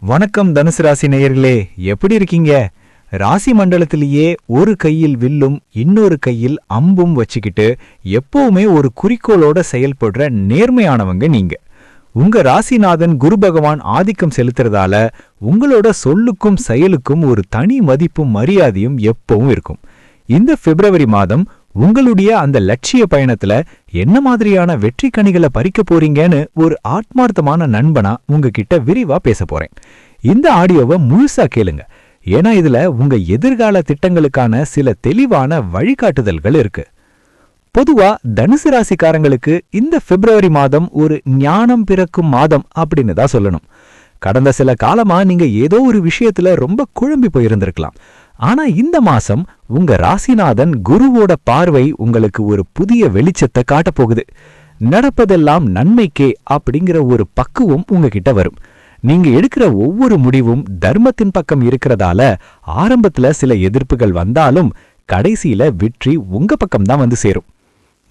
வணக்கம் தனுசு ராசி நேயர்களே எப்படி இருக்கீங்க? ராசி மண்டலத்திலேயே ஒரு கையில் வில்லும் இன்னொரு கையில் அம்பும் வச்சுக்கிட்டு எப்பவுமே ஒரு குறிக்கோளோட செயல்படுற நேர்மையானவங்க நீங்க. உங்க ராசிநாதன் குரு பகவான் ஆதிக்கம் செலுத்துறதால உங்களோட சொல்லுக்கும் செயலுக்கும் ஒரு தனி மதிப்பும் மரியாதையும் எப்பவும் இருக்கும். இந்த பிப்ரவரி மாதம் உங்களுடைய அந்த லட்சிய பயணத்துல என்ன மாதிரியான வெற்றி கணிகளை பறிக்க போறீங்கன்னு ஒரு ஆத்மார்த்தமான நண்பனா உங்ககிட்ட விரிவா பேச போறேன். இந்த ஆடியோவை முழுசா கேளுங்க. ஏன்னா இதுல உங்க எதிர்கால திட்டங்களுக்கான சில தெளிவான வழிகாட்டுதல்கள் இருக்கு. பொதுவா தனுசு ராசிக்காரங்களுக்கு இந்த பிப்ரவரி மாதம் ஒரு ஞானம் பிறக்கும் மாதம் அப்படின்னு தான் சொல்லணும். கடந்த சில காலமா நீங்க ஏதோ ஒரு விஷயத்துல ரொம்ப குழம்பி போயிருந்திருக்கலாம். ஆனா இந்த மாசம் உங்க ராசிநாதன் குருவோட பார்வை உங்களுக்கு ஒரு புதிய வெளிச்சத்தை காட்டப் போகுது. நடப்பதெல்லாம் நன்மைக்கே அப்படிங்கிற ஒரு பக்குவம் உங்ககிட்ட வரும். நீங்க எடுக்கிற ஒவ்வொரு முடிவும் தர்மத்தின் பக்கம் இருக்கிறதால ஆரம்பத்துல சில எதிர்ப்புகள் வந்தாலும் கடைசியில வெற்றி உங்க பக்கம்தான் வந்து சேரும்.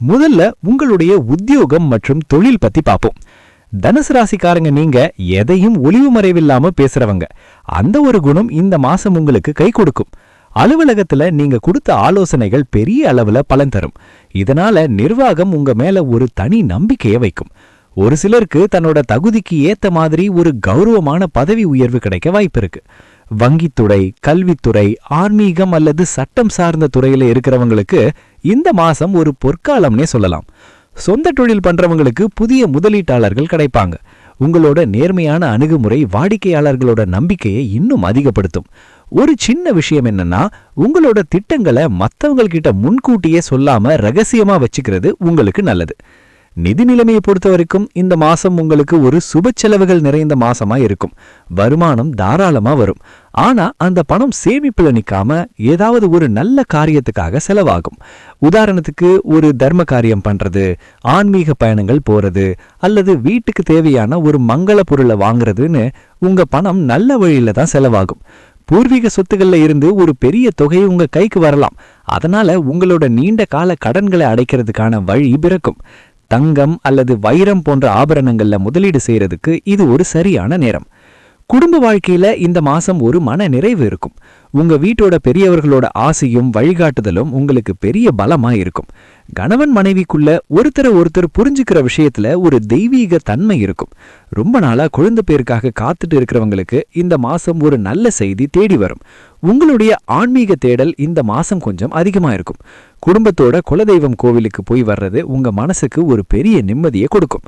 முதல்ல உங்களுடைய உத்தியோகம் மற்றும் தொழில் பத்தி பார்ப்போம். தனுசு ராசிக்காரங்க நீங்க எதையும் ஒளிவு மறைவில்லாம பேசுறவங்க. அந்த ஒரு குணம் இந்த மாசம் உங்களுக்கு கை கொடுக்கும். அலுவலகத்துல நீங்க கொடுத்த ஆலோசனைகள் பெரிய அளவுல பலன் தரும். இதனால நிர்வாகம் உங்க மேல ஒரு தனி நம்பிக்கையை வைக்கும். ஒரு சிலருக்கு தன்னோட தகுதிக்கு ஏத்த மாதிரி ஒரு கௌரவமான பதவி உயர்வு கிடைக்க வாய்ப்பு இருக்கு. வங்கித்துறை கல்வித்துறை ஆன்மீகம் அல்லது சட்டம் சார்ந்த துறையில இருக்கிறவங்களுக்கு இந்த மாசம் ஒரு பொற்காலம்னே சொல்லலாம். சொந்த தொழில் பண்றவங்களுக்கு புதிய முதலீட்டாளர்கள் கிடைப்பாங்க. உங்களோட நேர்மையான அணுகுமுறை வாடிக்கையாளர்களோட நம்பிக்கையை இன்னும் அதிகப்படுத்தும். ஒரு சின்ன விஷயம் என்னன்னா உங்களோட திட்டங்களை மத்தவங்கள்கிட்ட முன்கூட்டியே சொல்லாம ரகசியமா வச்சுக்கிறது உங்களுக்கு நல்லது. நிதி நிலைமையை பொறுத்த வரைக்கும் இந்த மாசம் உங்களுக்கு ஒரு சுப செலவுகள் நிறைந்த மாசமா இருக்கும். வருமானம் தாராளமா வரும். ஆனா அந்த பணம் சேமிப்புல நிக்காம ஏதாவது ஒரு நல்ல காரியத்துக்காக செலவாகும். உதாரணத்துக்கு ஒரு தர்ம காரியம் பண்றது ஆன்மீக பயணங்கள் போறது அல்லது வீட்டுக்கு தேவையான ஒரு மங்கள பொருளை வாங்குறதுன்னு உங்க பணம் நல்ல வழியில தான் செலவாகும். பூர்வீக சொத்துக்கள்ல இருந்து ஒரு பெரிய தொகை உங்க கைக்கு வரலாம். அதனால உங்களோட நீண்ட கால கடன்களை அடைக்கிறதுக்கான வழி பிறக்கும். தங்கம் அல்லது வைரம் போன்ற ஆபரணங்கள்ல முதலீடு செய்யறதுக்கு இது ஒரு சரியான நேரம். குடும்ப வாழ்க்கையில இந்த மாசம் ஒரு மன நிறைவு இருக்கும். உங்க வீட்டோட பெரியவர்களோட ஆசையும் வழிகாட்டுதலும் உங்களுக்கு பெரிய பலமா இருக்கும். கணவன் மனைவிக்குள்ள ஒருத்தரை ஒருத்தர் புரிஞ்சுக்கிற விஷயத்துல ஒரு தெய்வீக தன்மை இருக்கும். ரொம்ப நாளா குழந்தை பேருக்காக காத்துட்டு இருக்கிறவங்களுக்கு இந்த மாசம் ஒரு நல்ல செய்தி தேடி வரும். உங்களுடைய ஆன்மீக தேடல் இந்த மாசம் கொஞ்சம் அதிகமா இருக்கும். குடும்பத்தோட குலதெய்வம் கோவிலுக்கு போய் வர்றது உங்க மனசுக்கு ஒரு பெரிய நிம்மதியை கொடுக்கும்.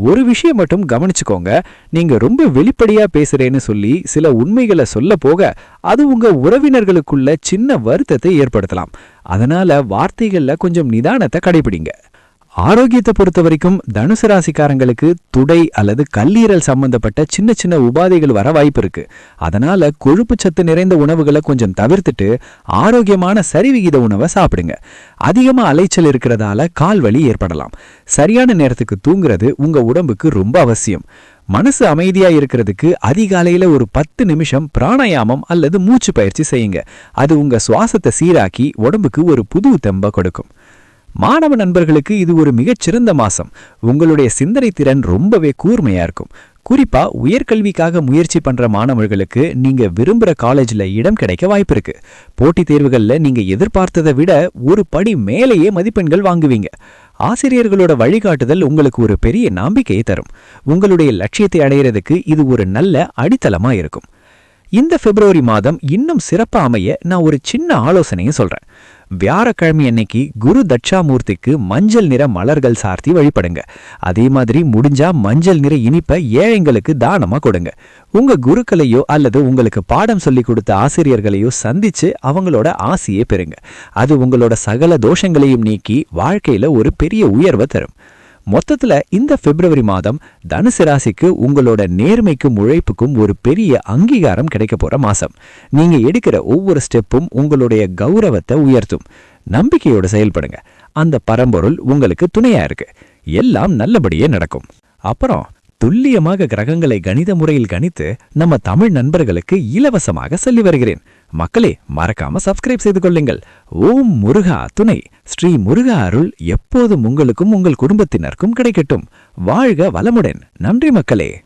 ஒரு விஷயம் மட்டும் கவனிச்சுக்கோங்க. நீங்க ரொம்ப வெளிப்படையா பேசுறேன்னு சொல்லி சில உண்மைகளை சொல்ல போக அது உங்க உறவினர்களுக்குள்ள சின்ன வருத்தத்தை ஏற்படுத்தலாம். அதனால வார்த்தைகள்ல கொஞ்சம் நிதானத்தை கடைபிடிங்க. ஆரோக்கியத்தை பொறுத்த வரைக்கும் தனுசு ராசிக்காரங்களுக்கு துடை அல்லது கல்லீரல் சம்பந்தப்பட்ட சின்ன சின்ன உபாதைகள் வர வாய்ப்பு இருக்கு. அதனால கொழுப்பு சத்து நிறைந்த உணவுகளை கொஞ்சம் தவிர்த்துட்டு ஆரோக்கியமான சரிவிகித உணவை சாப்பிடுங்க. அதிகமா அலைச்சல் இருக்கிறதால கால் வலி ஏற்படலாம். சரியான நேரத்துக்கு தூங்குறது உங்க உடம்புக்கு ரொம்ப அவசியம். மனசு அமைதியா இருக்கிறதுக்கு அதிகாலையில ஒரு பத்து நிமிஷம் பிராணாயாமம் அல்லது மூச்சு பயிற்சி செய்யுங்க. அது உங்க சுவாசத்தை சீராக்கி உடம்புக்கு ஒரு புது தெம்ப கொடுக்கும். மாணவ நண்பர்களுக்கு இது ஒரு மிகச்சிறந்த மாசம். உங்களுடைய சிந்தனை திறன் ரொம்பவே கூர்மையா இருக்கும். குறிப்பா உயர்கல்விக்காக முயற்சி பண்ற மாணவர்களுக்கு நீங்க விரும்புற காலேஜ்ல இடம் கிடைக்க வாய்ப்பு இருக்கு. போட்டித் தேர்வுகள்ல நீங்க எதிர்பார்த்ததை விட ஒரு படி மேலேயே மதிப்பெண்கள் வாங்குவீங்க. ஆசிரியர்களோட வழிகாட்டுதல் உங்களுக்கு ஒரு பெரிய நம்பிக்கையை தரும். உங்களுடைய லட்சியத்தை அடையிறதுக்கு இது ஒரு நல்ல அடித்தளமா இருக்கும். இந்த பிப்ரவரி மாதம் இன்னும் சிறப்பா அமைய நான் ஒரு சின்ன ஆலோசனையும் சொல்றேன். வியாழக்கிழமை அன்னைக்கு குரு தட்சாமூர்த்திக்கு மஞ்சள் நிற மலர்கள் சார்த்தி வழிபடுங்க. அதே மாதிரி முடிஞ்சா மஞ்சள் நிற இனிப்பை ஏழைங்களுக்கு தானமா கொடுங்க. உங்க குருக்களையோ அல்லது உங்களுக்கு பாடம் சொல்லி கொடுத்த ஆசிரியர்களையோ சந்திச்சு அவங்களோட ஆசையை பெறுங்க. அது உங்களோட சகல தோஷங்களையும் நீக்கி வாழ்க்கையில ஒரு பெரிய உயர்வை தரும். மொத்தத்துல இந்த பிப்ரவரி மாதம் தனுசு ராசிக்கு உங்களோட நேர்மைக்கும் உழைப்புக்கும் ஒரு பெரிய அங்கீகாரம் கிடைக்க போற மாசம். நீங்க எடுக்கிற ஒவ்வொரு ஸ்டெப்பும் உங்களுடைய கௌரவத்தை உயர்த்தும். நம்பிக்கையோட செயல்படுங்க. அந்த பரம்பொருள் உங்களுக்கு துணையா இருக்கு. எல்லாம் நல்லபடியே நடக்கும். அப்புறம் துல்லியமாக கிரகங்களை கணித முறையில் கணித்து நம்ம தமிழ் நண்பர்களுக்கு இலவசமாக சொல்லி வருகிறேன். மக்களே மறக்காம சப்ஸ்கிரைப் செய்து கொள்ளுங்கள். ஓம் முருகா துணை. ஸ்ரீ முருகா அருள் எப்போதும் உங்களுக்கும் உங்கள் குடும்பத்தினருக்கும் கிடைக்கட்டும். வாழ்க வளமுடன். நன்றி மக்களே.